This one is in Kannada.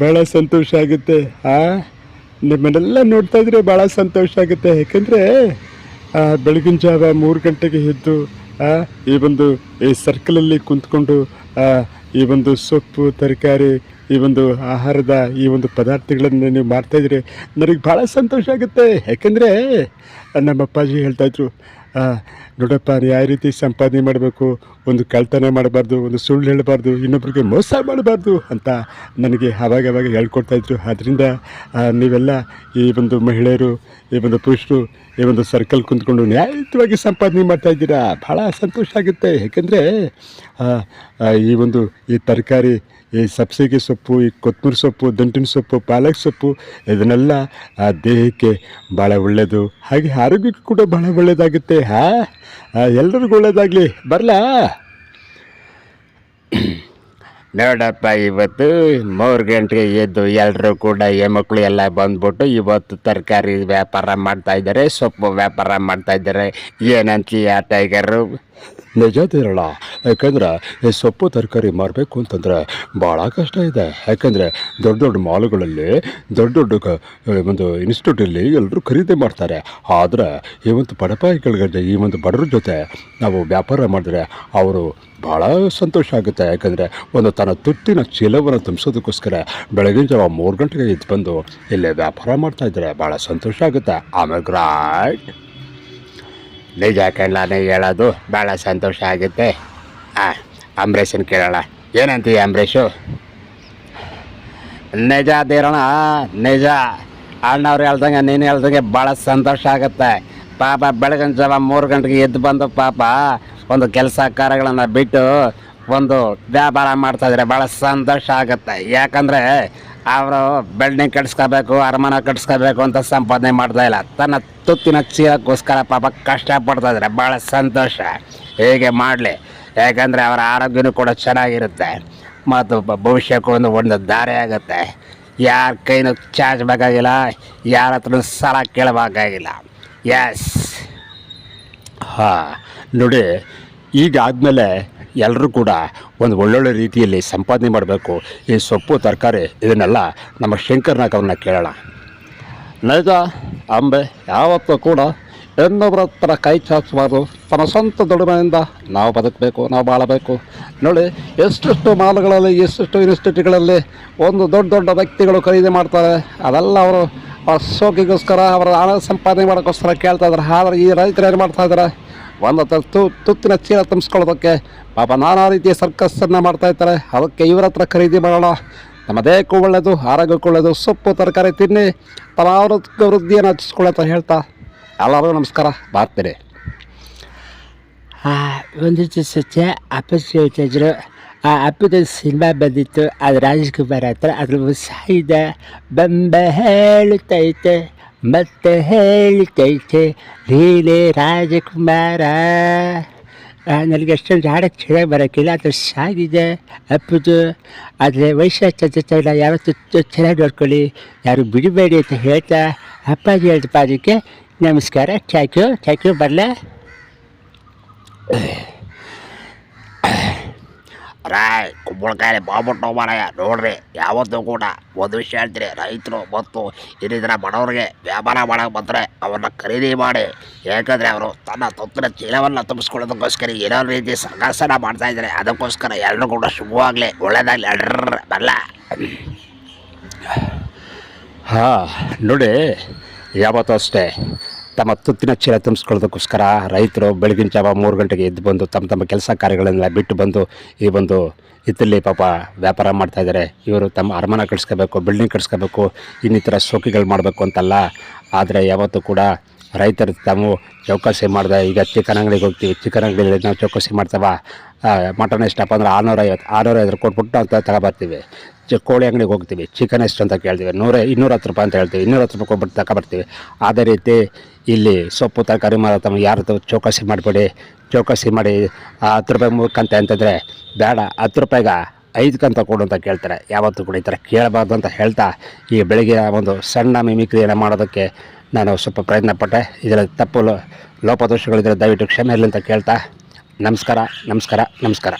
ಭಾಳ ಸಂತೋಷ ಆಗುತ್ತೆ. ಆ, ನಿಮ್ಮನ್ನೆಲ್ಲ ನೋಡ್ತಾ ಇದ್ರೆ ಭಾಳ ಸಂತೋಷ ಆಗುತ್ತೆ. ಯಾಕಂದರೆ ಬೆಳಗಿನ ಜಾವ ಮೂರು ಗಂಟೆಗೆ ಎದ್ದು ಈ ಒಂದು ಈ ಸರ್ಕಲಲ್ಲಿ ಕುಂತ್ಕೊಂಡು ಈ ಒಂದು ಸೊಪ್ಪು, ತರಕಾರಿ ಈ ಒಂದು ಆಹಾರದ ಈ ಒಂದು ಪದಾರ್ಥಗಳನ್ನು ನೀವು ಮಾಡ್ತಾಯಿದ್ರೆ ನನಗೆ ಭಾಳ ಸಂತೋಷ ಆಗುತ್ತೆ. ಯಾಕಂದರೆ ನಮ್ಮ ಅಪ್ಪಾಜಿ ಹೇಳ್ತಾಯಿದ್ರು ನೋಡಪ್ಪ ಯಾವ ರೀತಿ ಸಂಪಾದನೆ ಮಾಡಬೇಕು, ಒಂದು ಕಳ್ತನ ಮಾಡಬಾರ್ದು, ಒಂದು ಸುಳ್ಳು ಹೇಳಬಾರ್ದು, ಇನ್ನೊಬ್ರಿಗೆ ಮೋಸ ಮಾಡಬಾರ್ದು ಅಂತ ನನಗೆ ಅವಾಗವಾಗ ಆವಾಗ ಹೇಳ್ಕೊಡ್ತಾಯಿದ್ರು ಆದ್ದರಿಂದ ನೀವೆಲ್ಲ ಈ ಒಂದು ಮಹಿಳೆಯರು, ಈ ಒಂದು ಪುರುಷರು, ಈ ಒಂದು ಸರ್ಕಲ್ ಕುಂತ್ಕೊಂಡು ನ್ಯಾಯಯುತವಾಗಿ ಸಂಪಾದನೆ ಮಾಡ್ತಾ ಇದ್ದೀರಾ? ಭಾಳ ಸಂತೋಷ ಆಗುತ್ತೆ. ಯಾಕೆಂದರೆ ಈ ಒಂದು ಈ ತರಕಾರಿ ಈ ಸಬ್ಸಿಗೆ ಸೊಪ್ಪು, ಈ ಕೊತ್ತಂಬರಿ ಸೊಪ್ಪು, ದಂಟಿನ ಸೊಪ್ಪು, ಪಾಲಕ್ ಸೊಪ್ಪು, ಇದನ್ನೆಲ್ಲ ಆ ದೇಹಕ್ಕೆ ಭಾಳ ಒಳ್ಳೆಯದು ಹಾಗೆ ಆರೋಗ್ಯಕ್ಕೆ ಕೂಡ ಭಾಳ ಒಳ್ಳೆಯದಾಗುತ್ತೆ ಹಾ ಎಲ್ಲರಿಗೂ ಒಳ್ಳೆಯದಾಗಲಿ ಬರಲಾ? ನೋಡಪ್ಪ, ಇವತ್ತು ಮೂರು ಗಂಟೆಗೆ ಎದ್ದು ಎಲ್ಲರೂ ಕೂಡ ಹೆಣ್ಮಕ್ಳು ಎಲ್ಲ ಬಂದ್ಬಿಟ್ಟು ಇವತ್ತು ತರಕಾರಿ ವ್ಯಾಪಾರ ಮಾಡ್ತಾಯಿದ್ದಾರೆ ಸೊಪ್ಪು ವ್ಯಾಪಾರ ಮಾಡ್ತಾಯಿದ್ದಾರೆ ಏನಂತೀಯ, ಟೈಗರು? ನಿಜ ತೀರಲ್ಲ ಯಾಕಂದ್ರೆ ಸೊಪ್ಪು ತರಕಾರಿ ಮಾರಬೇಕು ಅಂತಂದ್ರೆ ಭಾಳ ಕಷ್ಟ ಇದೆ. ಯಾಕಂದರೆ ದೊಡ್ಡ ದೊಡ್ಡ ಮಾಲ್ಗಳಲ್ಲಿ ದೊಡ್ಡ ದೊಡ್ಡ ಒಂದು ಇನ್ಸ್ಟಿಟ್ಯೂಟಲ್ಲಿ ಎಲ್ಲರೂ ಖರೀದಿ ಮಾಡ್ತಾರೆ. ಆದರೆ ಈ ಒಂದು ಬಡಪಾಯಿಗಳ ಈ ಒಂದು ಬಡವ್ರ ಜೊತೆ ನಾವು ವ್ಯಾಪಾರ ಮಾಡಿದ್ರೆ ಅವರು ಭಾಳ ಸಂತೋಷ ಆಗುತ್ತೆ. ಯಾಕಂದರೆ ಒಂದು ತನ್ನ ತುಟ್ಟಿನ ಚೀಲವನ್ನು ತುಂಬಿಸೋದಕ್ಕೋಸ್ಕರ ಬೆಳಗಿನ ಜಾವ ಮೂರು ಗಂಟೆಗೆ ಎದ್ದು ಬಂದು ಇಲ್ಲೇ ವ್ಯಾಪಾರ ಮಾಡ್ತಾಯಿದ್ರೆ ಭಾಳ ಸಂತೋಷ ಆಗುತ್ತೆ. ಆಮೇಲೆ ಗ್ರಾಟ್ ನಿಜ ಕಣ್ಣಾನೆ ಹೇಳೋದು ಭಾಳ ಸಂತೋಷ ಆಗುತ್ತೆ. ಹಾಂ ಅಂಬರೀಷನ್ ಕೇಳೋಣ. ಏನಂತೀಯ ಅಂಬರೀಷು? ನಿಜ ಅದಿರೋಣ ನಿಜ. ಅಣ್ಣವ್ರು ಹೇಳ್ದಂಗೆ, ನೀನು ಹೇಳ್ದಂಗೆ ಭಾಳ ಸಂತೋಷ ಆಗುತ್ತೆ. ಪಾಪ ಬೆಳಗಿನ ಜಾವ ಮೂರು ಗಂಟೆಗೆ ಎದ್ದು ಬಂದು ಪಾಪ ಒಂದು ಕೆಲಸ ಕಾರ್ಯಗಳನ್ನು ಬಿಟ್ಟು ಒಂದು ವ್ಯಾಪಾರ ಮಾಡ್ತಾಯಿದ್ರೆ ಭಾಳ ಸಂತೋಷ ಆಗುತ್ತೆ. ಯಾಕಂದರೆ ಅವರು ಬಿಲ್ಡಿಂಗ್ ಕಟ್ಸ್ಕೋಬೇಕು, ಅರಮನೆ ಕಟ್ಸ್ಕೋಬೇಕು ಅಂತ ಸಂಪಾದನೆ ಮಾಡ್ತಾ ಇಲ್ಲ. ತನ್ನ ತುತ್ತಿನ ಚೀಲಕ್ಕೋಸ್ಕರ ಪಾಪ ಕಷ್ಟಪಡ್ತಾ ಇದ್ದಾರೆ ಭಾಳ ಸಂತೋಷ. ಹೇಗೆ ಮಾಡಲಿ? ಯಾಕಂದರೆ ಅವರ ಆರೋಗ್ಯನೂ ಕೂಡ ಚೆನ್ನಾಗಿರುತ್ತೆ. ಮತ್ತು ಭವಿಷ್ಯಕ್ಕೂ ಒಂದು ಒಂದು ದಾರಿ ಆಗುತ್ತೆ. ಯಾರ ಕೈನೂ ಚಾಚಬೇಕಾಗಿಲ್ಲ ಯಾರ ಹತ್ರ ಸಾಲ ಕೇಳಬೇಕಾಗಿಲ್ಲ. ಎಸ್ ಹಾಂ, ನೋಡಿ, ಈಗ ಆದಮೇಲೆ ಎಲ್ಲರೂ ಕೂಡ ಒಂದು ಒಳ್ಳೊಳ್ಳೆ ರೀತಿಯಲ್ಲಿ ಸಂಪಾದನೆ ಮಾಡಬೇಕು. ಈ ಸೊಪ್ಪು, ತರಕಾರಿ ಇದನ್ನೆಲ್ಲ ನಮ್ಮ ಶಂಕರ್ನಾಗ್ ಅವ್ರನ್ನ ಕೇಳೋಣ. ನೈಜ ಅಂಬೆ, ಯಾವತ್ತೂ ಕೂಡ ಇನ್ನೊಬ್ಬರ ಹತ್ರ ಕೈ ಚಾಚಬಾರ್ದು. ತನ್ನ ಸ್ವಂತ ದುಡಿಮೆಯಿಂದ ನಾವು ಬದುಕಬೇಕು, ನಾವು ಬಾಳಬೇಕು. ನೋಡಿ, ಎಷ್ಟೆಷ್ಟು ಮಾಲುಗಳಲ್ಲಿ, ಎಷ್ಟೆಷ್ಟು ಇನ್ಸ್ಟಿಟ್ಯೂಟ್ಗಳಲ್ಲಿ ಒಂದು ದೊಡ್ಡ ದೊಡ್ಡ ವ್ಯಕ್ತಿಗಳು ಖರೀದಿ ಮಾಡ್ತಾರೆ. ಅದೆಲ್ಲ ಅವರು ಅವರ ಸೋಕಿಗೋಸ್ಕರ ಅವರ ಹಣ ಸಂಪಾದನೆ ಮಾಡೋಕ್ಕೋಸ್ಕರ ಕೇಳ್ತಾ ಇದ್ದಾರೆ. ಆದರೆ ಈ ರೈತರು ಏನು ಮಾಡ್ತಾ ಇದ್ದಾರೆ? ಒಂದು ತ- ತುತ್ತಿನ ಚೀಲ ತುಂಬಿಸ್ಕೊಳ್ಳೋದಕ್ಕೆ ಪಾಪ ನಾನಾ ರೀತಿಯ ಸರ್ಕಸ್ಸನ್ನು ಮಾಡ್ತಾ ಇರ್ತಾರೆ. ಅದಕ್ಕೆ ಇವರ ಹತ್ರ ಖರೀದಿ ಮಾಡೋಣ. ನಮ್ಮ ದೇಹಕ್ಕೂ ಒಳ್ಳೆಯದು ಆರೋಗ್ಯಕ್ಕೂ ಒಳ್ಳೆಯದು ಸೊಪ್ಪು ತರಕಾರಿ ತಿನ್ನಿ ತಮ್ಮ ಆರೋಗ್ಯ ವೃದ್ಧಿಯನ್ನು ಹೆಚ್ಚಿಸ್ಕೊಳ್ಳೋ ಹೇಳ್ತಾ ಎಲ್ಲರಿಗೂ ನಮಸ್ಕಾರ. ಬಾರ್ತೀನಿ ಆ, ಒಂದು ದಿವಸ ಅಪ್ಪಾಜಿ ಹೇಳ್ತಾಯಿದ್ರು ಆ ಅಪ್ಪದ ಸಿನಿಮಾ ಬಂದಿತ್ತು. ಅದು ರಾಜಕುಮಾರ್ ಹತ್ರ. ಅದ್ರ ಸಾಯಿದ ಬಂಬ ಹೇಳುತ್ತೈತೆ. ಮತ್ತೆ ಹೇಳುತ್ತೈತೆ ನೀನೇ ರಾಜಕುಮಾರ. ನನಗೆ ಅಷ್ಟೊಂದು ಹಾಡಕ್ಕೆ ಚೆನ್ನಾಗಿ ಬರೋಕ್ಕಿಲ್ಲ, ಅದು ಸಾಗಿದೆ ಅಪ್ಪದು ಆದರೆ ವಯಸ್ಸಾಗ್ತದೆ ಯಾವತ್ತೂ ಚೆನ್ನಾಗಿ ನೋಡ್ಕೊಳ್ಳಿ. ಯಾರು ಬಿಡಬೇಡಿ ಅಂತ ಹೇಳ್ತಾ ಅಪ್ಪಾಜಿ ಹೇಳ್ತಪ್ಪ ಅದಕ್ಕೆ ನಮಸ್ಕಾರ. ಥ್ಯಾಂಕ್ ಯು ಥ್ಯಾಂಕ್ ಯು ಬರಲೇ. ರಾಯ್ ಕುಂಬಳಕಾಯಿ ಬಾಬುಟ್ಟು ಮಾರಾಯ, ನೋಡ್ರಿ, ಯಾವತ್ತೂ ಕೂಡ ಒಂದು ವಿಷಯ ಹೇಳ್ತೀನಿ, ರೈತರು ಮತ್ತು ಇನ್ನಿತರ ಬಡವರಿಗೆ ವ್ಯಾಪಾರ ಮಾಡಕ್ಕೆ ಬಂದರೆ ಅವ್ರನ್ನ ಖರೀದಿ ಮಾಡಿ ಯಾಕಂದರೆ ಅವರು ತನ್ನ ತೊತ್ತಿನ ಚೀಲವನ್ನು ತುಂಬಿಸ್ಕೊಳ್ಳೋದಕ್ಕೋಸ್ಕರ ಏನೋ ರೀತಿ ಸಂಘರ್ಷನ ಮಾಡ್ತಾ ಇದ್ದಾರೆ. ಅದಕ್ಕೋಸ್ಕರ ಎಲ್ಲರೂ ಕೂಡ ಶುಭವಾಗಲಿ, ಒಳ್ಳೇದಾಗಲಿ ಅಡ್ರ ಬರಲ್ಲ ಹಾಂ, ನೋಡಿ, ಯಾವತ್ತೂ ಅಷ್ಟೇ. ತಮ್ಮ ತುತ್ತಿನ ಚೀಲ ತುಂಬಿಸ್ಕೊಳ್ಳೋದಕ್ಕೋಸ್ಕರ ರೈತರು ಬೆಳಗಿನ ಜಾವ ಮೂರು ಗಂಟೆಗೆ ಎದ್ದು ಬಂದು ತಮ್ಮ ತಮ್ಮ ಕೆಲಸ ಕಾರ್ಯಗಳನ್ನೆಲ್ಲ ಬಿಟ್ಟು ಬಂದು ಈ ಒಂದು ಇತ್ತಲ್ಲಿ ಪಾಪ ವ್ಯಾಪಾರ ಮಾಡ್ತಾ ಇದ್ದಾರೆ. ಇವರು ತಮ್ಮ ಅರಮನೆ ಕಟ್ಸ್ಕೋಬೇಕು ಬಿಲ್ಡಿಂಗ್ ಕಟ್ಸ್ಕೋಬೇಕು ಇನ್ನಿತರ ಸೋಕಿಗಳು ಮಾಡಬೇಕು ಅಂತಲ್ಲ. ಆದರೆ ಯಾವತ್ತೂ ಕೂಡ ರೈತರು ತಾವು ಚೌಕಾಸಿ ಮಾಡಿದೆ, ಈಗ ಚಿಕನ್ ಅಂಗಡಿಗೆ ಹೋಗ್ತೀವಿ, ಚಿಕನ್ ಅಂಗಡಿಯಲ್ಲಿ ನಾವು ಚೌಕಾಸಿ ಮಾಡ್ತಾವ? ಮಟನ್ ಎಷ್ಟಪ್ಪ ಅಂದ್ರೆ ಆರುನೂರ ಐವತ್ತು ಆರುನೂರ ಐವತ್ತು ಕೊಟ್ಬಿಟ್ಟು ಅಂತ ತಗೊಬರ್ತೀವಿ. ಚಿ, ಕೋಳಿ ಅಂಗಡಿಗೆ ಹೋಗ್ತೀವಿ, ಚಿಕನ್ ಎಷ್ಟು ಅಂತ ಕೇಳ್ತೀವಿ, ನೂರ ಇನ್ನೂರ ಹತ್ತು ರೂಪಾಯಿ ಅಂತ ಹೇಳ್ತೀವಿ ಇನ್ನೂರ ಹತ್ತು ರೂಪಾಯಿ ಕೊಟ್ಬಿಟ್ಟು ತಗೊಬರ್ತೀವಿ. ಅದೇ ರೀತಿ ಇಲ್ಲಿ ಸೊಪ್ಪು ತರಕಾರಿ ಮಾರೋ ತಮ್ಮ ಯಾರು ಚೌಕಾಸಿ ಮಾಡಿಬಿಡಿ, ಚೌಕಾಸಿ ಮಾಡಿ ಹತ್ತು ರೂಪಾಯಿ ಮೂರ್ಕಂತೆ ಅಂತಂದರೆ ಬೇಡ, ಹತ್ತು ರೂಪಾಯಿಗೆ ಐದು ಕಂತ ಕೊಡು ಅಂತ ಕೇಳ್ತಾರೆ. ಯಾವತ್ತೂ ಕೂಡ ಈ ಥರ ಕೇಳಬಾರ್ದು ಅಂತ ಹೇಳ್ತಾ ಈ ಬೆಳಿಗ್ಗೆ ಒಂದು ಸಣ್ಣ ಮಿಮಿಕ್ರಿಯನ್ನು ಮಾಡೋದಕ್ಕೆ ನಾನು ಸ್ವಲ್ಪ ಪ್ರಯತ್ನ ಪಟ್ಟೆ ಇದರ ತಪ್ಪು ಲೋ- ಲೋಪದೋಷಗಳಿದ್ರೆ ದಯವಿಟ್ಟು ಕ್ಷಮೆ ಇರಲಿ ಅಂತ ಕೇಳ್ತಾ. ನಮಸ್ಕಾರ ನಮಸ್ಕಾರ ನಮಸ್ಕಾರ.